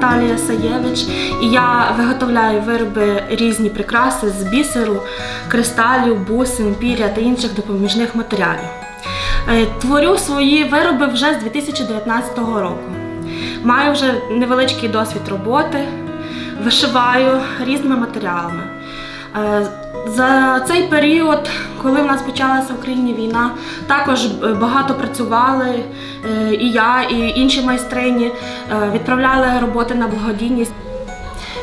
Наталія Саєвич, і я виготовляю вироби різні прикраси з бісеру, кристалів, бусин, піря та інших допоміжних матеріалів. Е, Творю свої вироби вже з 2019 року. Маю вже невеличкий досвід роботи, вишиваю різними матеріалами. За цей період, коли в нас почалася в Україні війна, також е, багато працювали е, і я, і інші майстрині е, відправляли роботи на благодійність.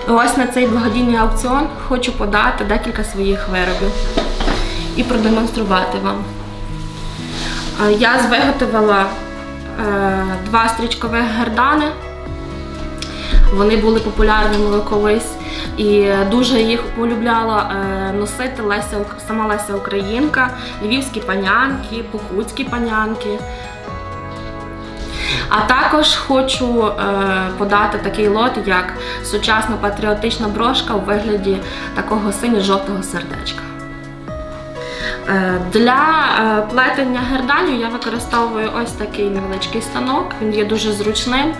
Ось на цей благодійний аукціон хочу подати декілька своїх виробів і продемонструвати вам. Я виготовила два стрічкових гердани. Вони були популярними колись і дуже їх полюбляла е, носити Леся, сама Леся Українка, львівські панянки, похудські панянки. А також хочу е, подати такий лот, як сучасна патріотична брошка у вигляді такого синьо-жовтого сердечка. Е, Для е, плетення герданю я використовую ось такий невеличкий станок, він є дуже зручним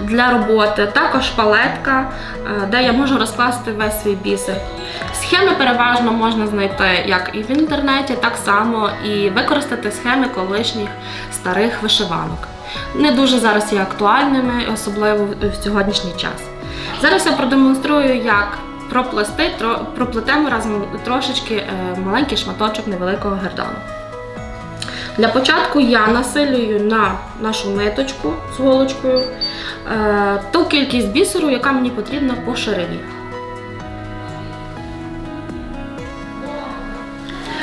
для роботи. Також палетка, е, де я можу розкласти весь свій бісер. Схеми переважно можна знайти як і в інтернеті, так само і використати схеми колишніх старих вишиванок. Не дуже зараз є актуальними, особливо в- в сьогоднішній час. Зараз я продемонструю, як проплести, проплетемо разом трошечки е, маленький шматочок невеликого гердану. Для початку я насилюю на нашу ниточку з голочкою е, ту кількість бісеру, яка мені потрібна по ширині.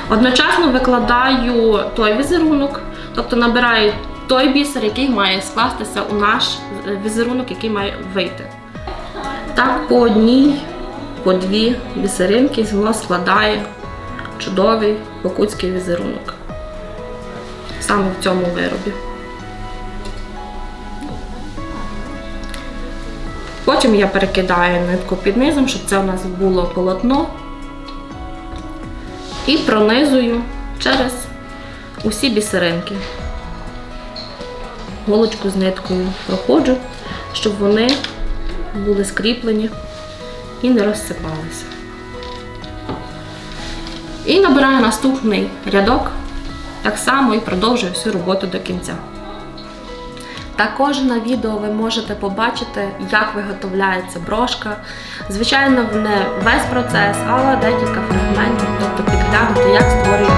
Одночасно викладаю той візерунок, тобто набираю той бісер, який має скластися у наш е, візерунок, який має вийти. Так, по одній, по дві бісеринки воно складає чудовий покутський візерунок. Саме в цьому виробі. Потім я перекидаю нитку під низом, щоб це у нас було полотно. І пронизую через усі бісеринки. Голочку з ниткою проходжу, щоб вони були скріплені і не розсипалися. І набираю наступний рядок, так само і продовжую всю роботу до кінця. Також на відео ви можете побачити, як виготовляється брошка. Звичайно, не весь процес, але декілька фрагментів, тобто підглянути, як створюється